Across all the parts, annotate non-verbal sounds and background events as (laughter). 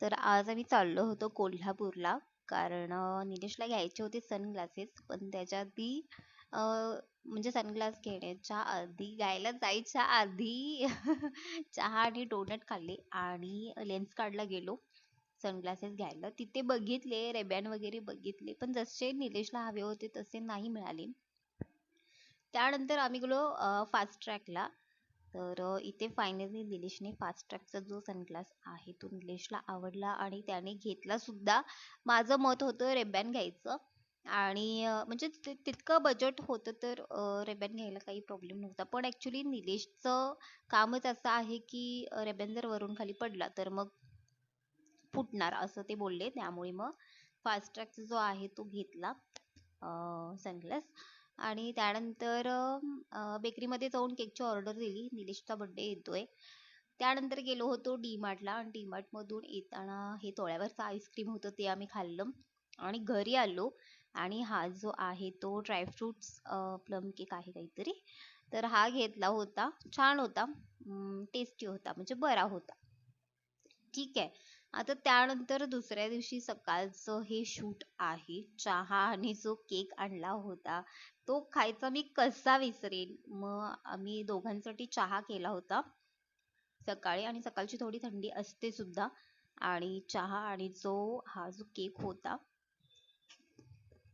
तर आज आम्ही चाललो होतो कोल्हापूरला. कारण निलेशला घ्यायचे होते सनग्लासेस पण त्याच्या आधी म्हणजे सनग्लास घेण्याच्या आधी घ्यायला जायच्या आधी (laughs) चहा आणि डोनट खाल्ले आणि लेन्स कार्डला गेलो. सनग्लासेस घ्यायला. तिथे बघितले रेबॅन वगैरे बघितले पण जसे निलेशला हवे होते तसे नाही मिळाले. त्यानंतर आम्ही गेलो फास्ट ट्रॅकला तर इथे फायनली निलेशने फास्ट ट्रॅकचा जो सनग्लास आहे तो निलेशला आवडला आणि त्याने घेतला सुद्धा. माझं मत होतं रेबॅन घ्यायचं. आणि म्हणजे तितकं बजेट होतं तर रेबॅन घ्यायला काही प्रॉब्लेम नव्हता. पण ॲक्च्युली निलेशचं कामच असं आहे की रेबॅन जर वरून खाली पडला तर मग फुटणार असं ते बोलले. त्यामुळे मग फास्ट ट्रॅकचा जो आहे तो घेतला सनग्लास आणि त्यानंतर बेकरीमध्ये जाऊन केकची ऑर्डर दिली. निलेशचा बड्डे येतोय. त्यानंतर गेलो होतो डी मार्टला आणि डी मार्टमधून येताना हे तोळ्यावरचं आईस्क्रीम होतं ते आम्ही खाल्लं आणि घरी आलो आणि हा जो आहे तो ड्रायफ्रुट्स प्लम केक आहे काहीतरी तर हा घेतला होता. छान होता. टेस्टी होता. म्हणजे बरा होता. ठीक आहे. आता त्यानंतर दुसऱ्या दिवशी सकाळचं हे शूट आहे. चहा आणि जो केक आणला होता तो खायचा मी कसा विसरेन? मग आम्ही दोघांसाठी चहा केला होता. सकाळी आणि सकाळची थोडी थंडी असते सुद्धा. आणि चहा आणि जो हा जो केक होता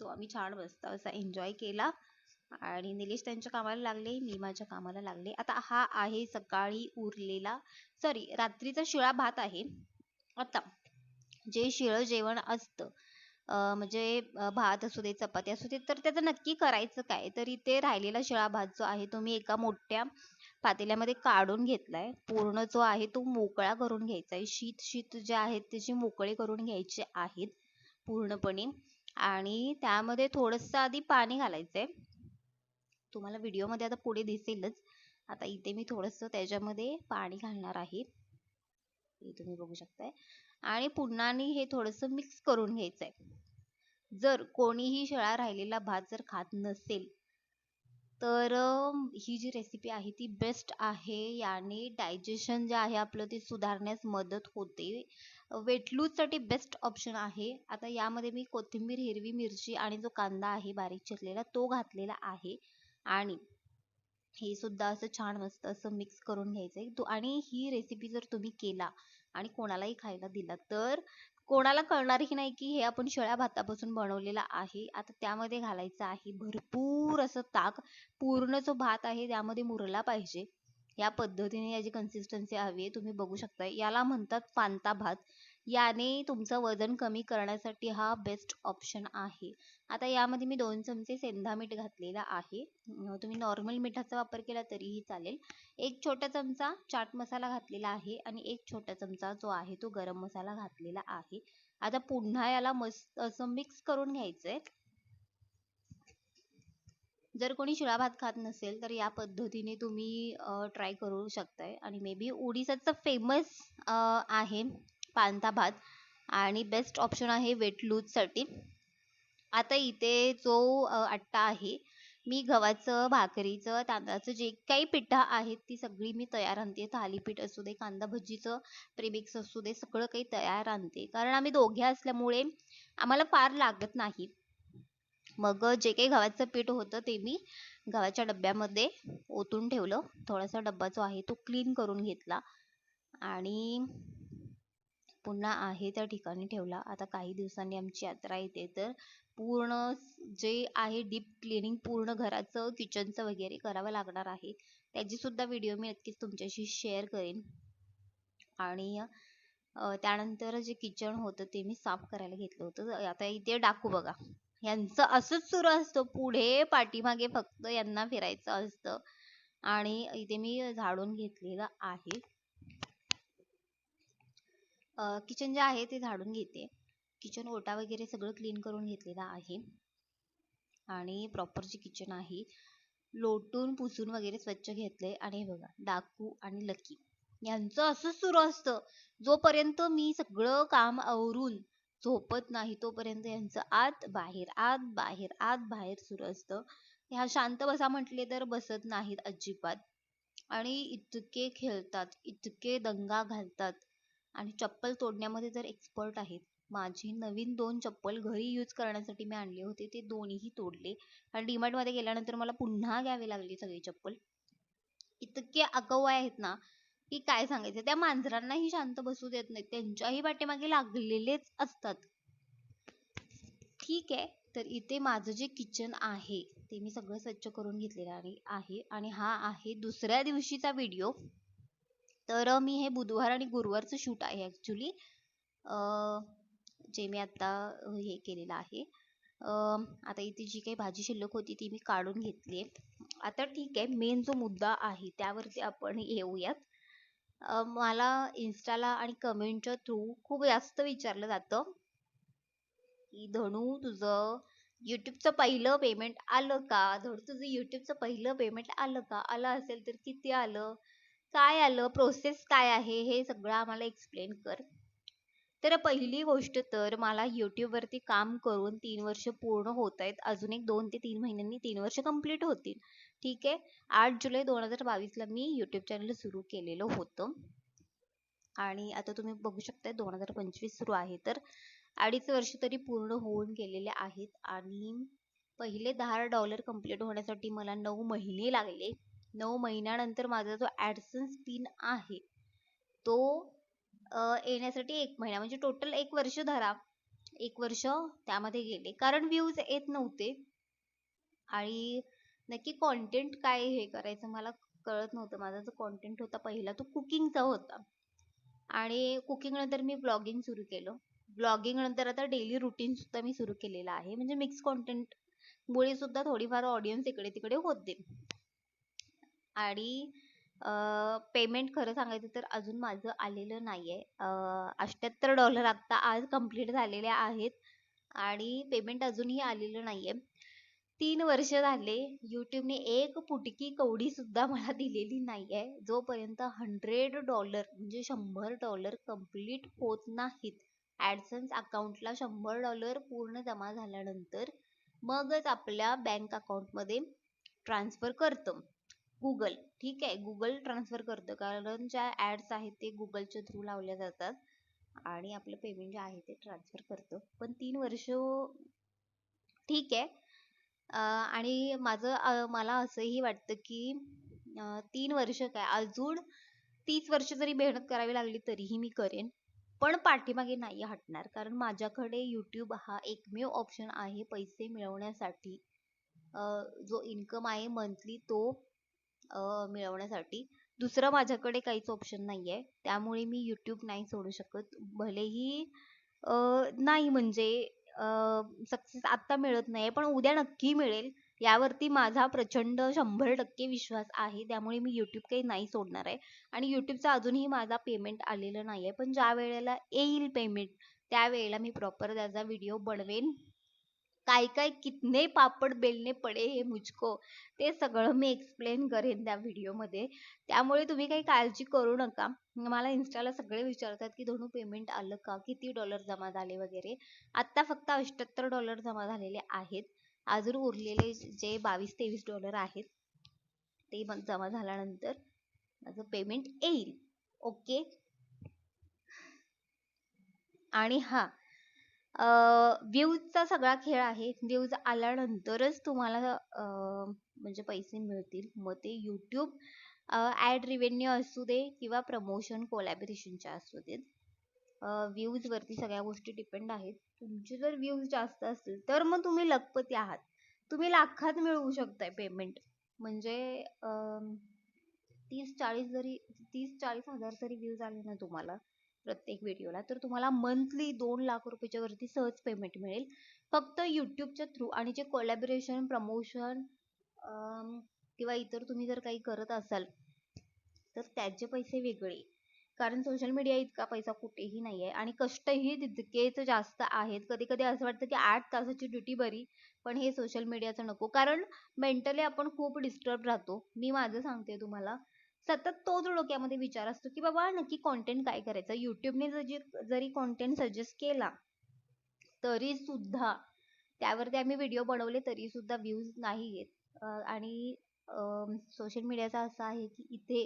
तो आम्ही छान मस्त असा एन्जॉय केला. आणि निलेश त्यांच्या कामाला लागले मी माझ्या कामाला लागले. आता हा आहे सकाळी उरलेला सॉरी रात्रीचा शिळा भात आहे. आता. जे शिळं जेवण असतं अं, म्हणजे अं, भात असू दे चपाती असू दे तर त्याचं नक्की करायचं काय? तर इथे राहिलेला शिळा भात जो आहे तो मी एका मोठ्या पातेल्यामध्ये काढून घेतलाय. पूर्ण जो आहे तो मोकळा करून घ्यायचा आहे. शीत शीत जे आहेत त्याचे मोकळे करून घ्यायचे आहेत पूर्णपणे. आणि त्यामध्ये थोडंसं आधी पाणी घालायचंय. तुम्हाला व्हिडिओमध्ये आता पुढे दिसेलच. आता इथे मी थोडंसं त्याच्यामध्ये पाणी घालणार आहे. हे तुम्ही बघू शकताय. आणि पुन्हा हे थोडंसं मिक्स करून घ्यायचंय. जर कोणीही शिळा राहिलेला भात जर खात नसेल तर ही जी रेसिपी आहे ती बेस्ट आहे. याने डायजेशन जे आहे आपलं ते सुधारण्यास मदत होते. वेटसाठी बेस्ट ऑप्शन आहे. आता यामध्ये मी कोथिंबीर हिरवी मिरची आणि जो कांदा आहे बारीक चिरलेला तो घातलेला आहे. आणि हे सुद्धा असं छान मस्त असं मिक्स करून घ्यायचंय. तू आणि ही रेसिपी जर तुम्ही केला आणि कोणालाही खायला दिला तर कोणाला कळणारही नाही की हे आपण शिळ्या भातापासून बनवलेलं आहे. आता त्यामध्ये घालायचं आहे भरपूर असं ताक. पूर्ण जो भात आहे त्यामध्ये मुरला पाहिजे. या पद्धतीने याची कन्सिस्टन्सी हवी आहे. तुम्ही बघू शकता याला म्हणतात पांता भात. याने तुमचं वजन कमी करण्यासाठी हा बेस्ट ऑप्शन आहे. आता यामध्ये मी दोन चमचे सेंधा मीठ घातलेला आहे. तुम्ही नॉर्मल मिठाचा वापर केला तरीही चालेल. एक छोटा चमचा चाट मसाला घातलेला आहे आणि एक छोटा चमचा जो आहे तो गरम मसाला घातलेला आहे. आता पुन्हा याला मस्त असं मिक्स करून घ्यायचंय. जर कोणी शिळा भात खात नसेल तर या पद्धतीने तुम्ही ट्राय करू शकताय. आणि मे बी ओडिसाचं फेमस आहे. पांता भात आणि बेस्ट ऑप्शन आहे वेट लूजसाठी आता इथे जो आट्टा आहे मी गव्हाचं भाकरीचं तांदळाचं जे काही पिठं आहेत ती सगळी मी तयार आणते. थालीपीठ असू दे कांदा भजीचं प्रेमिक्स असू दे सगळं काही तयार आणते. कारण आम्ही दोघे असल्यामुळे आम्हाला फार लागत नाही. मग जे काही गव्हाचं पीठ होतं ते मी गव्हाच्या डब्यामध्ये ओतून ठेवलं. थोडासा डब्बा जो आहे तो क्लीन करून घेतला. आणि पुन्हा आहे त्या ठिकाणी ठेवला. आता काही दिवसांनी आमची यात्रा येते. तर पूर्ण जे आहे डीप क्लिनिंग पूर्ण घराचं किचनचं वगैरे करावं लागणार आहे. त्याची सुद्धा व्हिडिओ मी नक्कीच तुमच्याशी शेअर करेन. आणि त्यानंतर जे किचन होतं ते मी साफ करायला घेतलं होतं. आता इथे डाकू बघा. यांचं असंच सुरू असतं. पुढे पाठीमागे फक्त यांना फिरायचं असतं. आणि इथे मी झाडून घेतलेलं आहे. किचन जे आहे ते झाडून घेते. किचन ओटा वगैरे सगळं क्लीन करून घेतलेलं आहे. आणि प्रॉपर जे किचन आहे लोटून पुसून वगैरे स्वच्छ घेतले आणि हे बघा डाकू आणि लकी. यांचं असंच सुरू असतं. जोपर्यंत मी सगळं काम आवरून झोपत नाही तोपर्यंत यांचं आत बाहेर आत बाहेर आत बाहेर सुरू असतं. ह्या शांत बसा म्हटले तर बसत नाहीत अजिबात. आणि इतके खेळतात इतके दंगा घालतात. आणि चप्पल तोडण्यामध्ये जर एक्सपर्ट आहेत माझी नवीन दोन चप्पल घरी यूज करण्यासाठी मी आणले होते ते दोन्हीही तोडले. आणि डीमार्टमध्ये गेल्यानंतर मला पुन्हा घ्यावी लागली सगळी चप्पल. इतके आगाऊ आहेत ना की काय सांगायचं? त्या मांजरांनाही शांत बसू देत नाहीत. त्यांच्याही पाठीमागे लागलेलेच असतात. ठीक आहे तर इथे माझं जे किचन आहे ते मी सगळं स्वच्छ करून घेतलेलं आहे. आणि हा आहे दुसऱ्या दिवशीचा व्हिडिओ तर मी हे बुधवार आणि गुरुवारचं शूट आहे ॲक्च्युली जे मी आता हे केलेलं आहे. आता इथे जी काही भाजी शिल्लक होती ती मी काढून घेतली आता ठीक आहे मेन जो मुद्दा आहे त्यावरती आपण येऊयात. मला इन्स्टाला आणि कमेंटच्या थ्रू खूप जास्त विचारलं जातं. की धनू तुझं युट्यूबचं पहिलं पेमेंट आलं का? धनू तुझं युट्यूबचं पहिलं पेमेंट आलं का? आलं असेल तर किती आलं? काय आलं? प्रोसेस काय आहे? हे सगळं आम्हाला एक्सप्लेन कर. तर पहिली गोष्ट तर मला यूट्यूबवरती काम करून तीन वर्ष पूर्ण होत आहेत. अजून एक दोन ते तीन महिन्यांनी तीन वर्ष कंप्लीट होतील. ठीक आहे? आठ जुलै दोन हजार बावीसला मी युट्यूब चॅनल सुरू केलेलं होतं. आणि आता तुम्ही बघू शकता दोन हजार पंचवीस सुरू आहे. तर अडीच वर्ष तरी पूर्ण होऊन गेलेले आहेत. आणि पहिले दहा डॉलर कंप्लीट होण्यासाठी मला नऊ महिने लागले. नऊ महिन्यानंतर माझा जो ॲडसन्स पिन आहे तो येण्यासाठी एक महिना म्हणजे टोटल एक वर्ष धरा. एक वर्ष त्यामध्ये गेले. कारण व्ह्यूज येत नव्हते. आणि नक्की कॉन्टेंट काय हे करायचं मला कळत नव्हतं. माझा जो कॉन्टेंट होता पहिला तो कुकिंगचा होता. आणि कुकिंग नंतर मी ब्लॉगिंग सुरू केलं. ब्लॉगिंग नंतर आता डेली रुटीन सुद्धा मी सुरू केलेलं आहे. म्हणजे मिक्स कॉन्टेंट मुळे सुद्धा थोडीफार ऑडियन्स इकडे तिकडे होते. आणि पेमेंट खरं सांगायचं तर अजून माझं आलेलं नाही आहे अठ्ठ्याहत्तर डॉलर आत्ता आज कंप्लीट झालेले आहेत आणि पेमेंट अजूनही आलेलं नाही आहे तीन वर्ष झाले यूट्यूबने एक पुटकी कवडीसुद्धा मला दिलेली नाही आहे जोपर्यंत हंड्रेड डॉलर म्हणजे शंभर डॉलर कंप्लीट होत नाहीत ॲडसन्स अकाउंटला शंभर डॉलर पूर्ण जमा झाल्यानंतर मगच आपल्या बँक अकाउंटमध्ये ट्रान्सफर करतं. गुगल ठीक आहे गुगल ट्रान्सफर करतं. कारण ज्या ऍड्स आहेत ते गुगलच्या थ्रू लावल्या जातात. आणि आपलं पेमेंट जे आहे ते ट्रान्सफर करतं. पण तीन वर्ष ठीक आहे. आणि माझं मला असंही वाटतं की तीन वर्ष काय? अजून तीस वर्ष जरी मेहनत करावी लागली तरीही मी करेन. पण पाठीमागे नाही हटणार. कारण माझ्याकडे यूट्यूब हा एकमेव ऑप्शन आहे पैसे मिळवण्यासाठी. जो इन्कम आहे मंथली तो मिळवण्यासाठी. दुसरं माझ्याकडे काहीच ऑप्शन नाही आहे त्यामुळे मी यूट्यूब नाही सोडू शकत. भलेही नाही म्हणजे सक्सेस आत्ता मिळत नाही पण उद्या नक्की मिळेल. यावरती माझा प्रचंड शंभर टक्के विश्वास आहे. त्यामुळे मी यूट्यूब काही नाही सोडणार आहे. आणि यूट्यूबचा अजूनही माझा पेमेंट आलेलं नाही आहे पण ज्या वेळेला येईल पेमेंट त्यावेळेला मी प्रॉपर त्याचा व्हिडिओ बनवेन. काय काय कितने पापड बेलने पडे हे मुझको ते सगळं मी एक्सप्लेन करेन त्या व्हिडिओमध्ये त्यामुळे तुम्ही काही काळजी करू नका. मला इन्स्टाला सगळे विचारतात की धनू पेमेंट आलं का? किती डॉलर जमा झाले वगैरे? आत्ता फक्त अष्ट्याहत्तर डॉलर जमा झालेले आहेत. अजून उरलेले जे बावीस तेवीस डॉलर आहेत ते मग जमा झाल्यानंतर माझं पेमेंट येईल. ओके आणि हा व्ह्यूजचा सगळा खेळ आहे. व्ह्यूज आल्यानंतरच तुम्हाला म्हणजे पैसे मिळतील. मग ते युट्यूब ॲड रिव्हेन्यू असू दे किंवा प्रमोशन कोलॅबरेशनच्या असू देत. व्ह्यूजवरती सगळ्या गोष्टी डिपेंड आहेत. तुमचे जर व्ह्यूज जास्त असतील तर मग तुम्ही लखपती आहात. तुम्ही लाखात मिळवू शकताय पेमेंट म्हणजे तीस चाळीस जरी तीस चाळीस हजार जरी व्ह्यूज आले ना तुम्हाला प्रत्येक व्हिडिओला तर तुम्हाला मंथली दोन लाख रुपयाच्या वरती सहज पेमेंट मिळेल. फक्त युट्यूबच्या थ्रू आणि जे कोलॅबरेशन प्रमोशन किंवा इतर तुम्ही जर काही करत असाल तर त्याचे पैसे वेगळे. कारण सोशल मीडिया इतका पैसा कुठेही नाही आहे आणि कष्टही तितकेच जास्त आहेत. कधी कधी असं वाटतं की आठ तासाची ड्युटी बरी पण हे सोशल मीडियाचं नको. कारण मेंटली आपण खूप डिस्टर्ब राहतो. मी माझं सांगते तुम्हाला. सतत तोच डोक्यामध्ये विचार असतो की बाबा नक्की कॉन्टेंट काय करायचं? युट्यूबने जरी जरी कॉन्टेंट सजेस्ट केला तरी सुद्धा त्यावरती आम्ही व्हिडिओ बनवले तरी सुद्धा व्ह्यूज नाही येत. आणि सोशल मीडियाचा असं आहे की इथे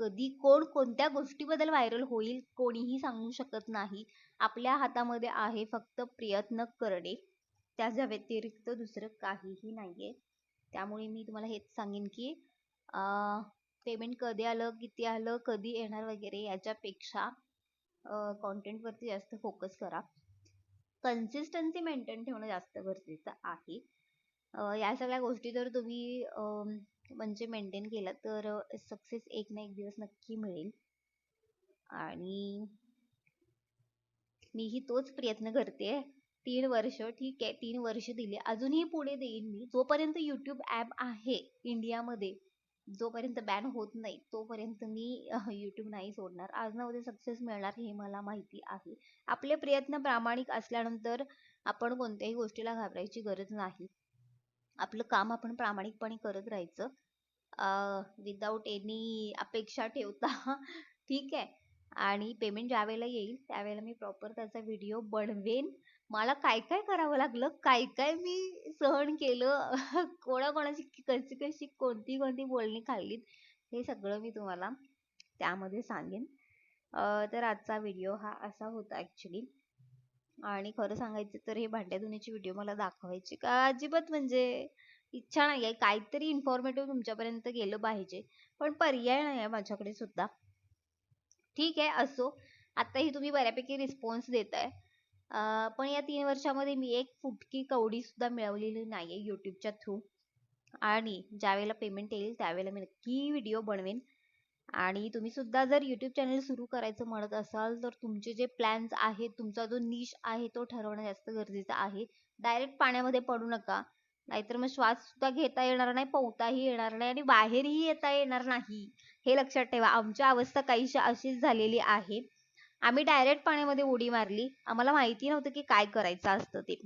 कधी कोण कोणत्या गोष्टीबद्दल व्हायरल होईल कोणीही सांगू शकत नाही. आपल्या हातामध्ये आहे फक्त प्रयत्न करणे. त्याच्या व्यतिरिक्त दुसरं काहीही नाहीये. त्यामुळे मी तुम्हाला हेच सांगेन की पेमेंट कधी आलं किती आलं कधी येणार वगैरे याच्यापेक्षा कॉन्टेंटवरती जास्त फोकस करा. कन्सिस्टन्सी मेंटेन ठेवणं जास्त गरजेचं आहे. या सगळ्या गोष्टी जर तुम्ही म्हणजे मेंटेन केलं तर सक्सेस एक ना एक दिवस नक्की मिळेल. आणि मीही तोच प्रयत्न करते. तीन वर्ष ठीक आहे तीन वर्ष दिली. अजूनही पुढे देईन मी. जोपर्यंत युट्यूब ॲप आहे इंडियामध्ये जोपर्यंत बॅन होत नाही तोपर्यंत मी युट्यूब नाही सोडणार. आज ना उद्या सक्सेस मिळणार हे मला माहिती आहे. आपले प्रयत्न प्रामाणिक असल्यानंतर आपण कोणत्याही गोष्टीला घाबरायची गरज नाही. आपलं काम आपण प्रामाणिकपणे करत राहायचं. विदाऊट एनी अपेक्षा ठेवता (laughs) ठीक आहे. आणि पेमेंट ज्यावेळेला येईल त्यावेळेला मी प्रॉपर त्याचा व्हिडिओ बनवेन. मला काय काय करावं लागलं? काय काय मी सहन केलं? (laughs) कोणाकोणाची कशी कशी कोणती कोणती बोलणी खाल्लीत? हे सगळं मी तुम्हाला त्यामध्ये सांगेन. अं, तर आजचा व्हिडिओ हा असा होता ऍक्च्युली आणि खरं सांगायचं तर हे भांड्या धुण्याची व्हिडिओ मला दाखवायची का? अजिबात म्हणजे इच्छा नाही आहे. काहीतरी इन्फॉर्मेटिव्ह तुमच्यापर्यंत गेलं पाहिजे. पण पर्याय नाही आहे माझ्याकडे सुद्धा. ठीक आहे असो. आताही तुम्ही बऱ्यापैकी रिस्पॉन्स देताय. अं, पण या तीन वर्षामध्ये मी एक फुटकी कवडी सुद्धा मिळवलेली नाहीये युट्यूबच्या थ्रू आणि ज्यावेळेला पेमेंट येईल त्यावेळेला मी नक्की व्हिडिओ बनवेन. आणि तुम्ही सुद्धा जर युट्यूब चॅनल सुरू करायचं म्हणत असाल तर तुमचे जे प्लॅन्स आहेत तुमचा जो निश आहे तो ठरवणं जास्त गरजेचं आहे. डायरेक्ट पाण्यामध्ये पडू नका. नाहीतर मग श्वास सुद्धा घेता येणार नाही पोहताही येणार नाही आणि बाहेरही येता येणार नाही. हे लक्षात ठेवा. आमची अवस्था काहीशी अशीच झालेली आहे. आम्ही डायरेक्ट पाण्यामध्ये उडी मारली. आम्हाला माहिती नव्हतं की काय करायचं असतं ते.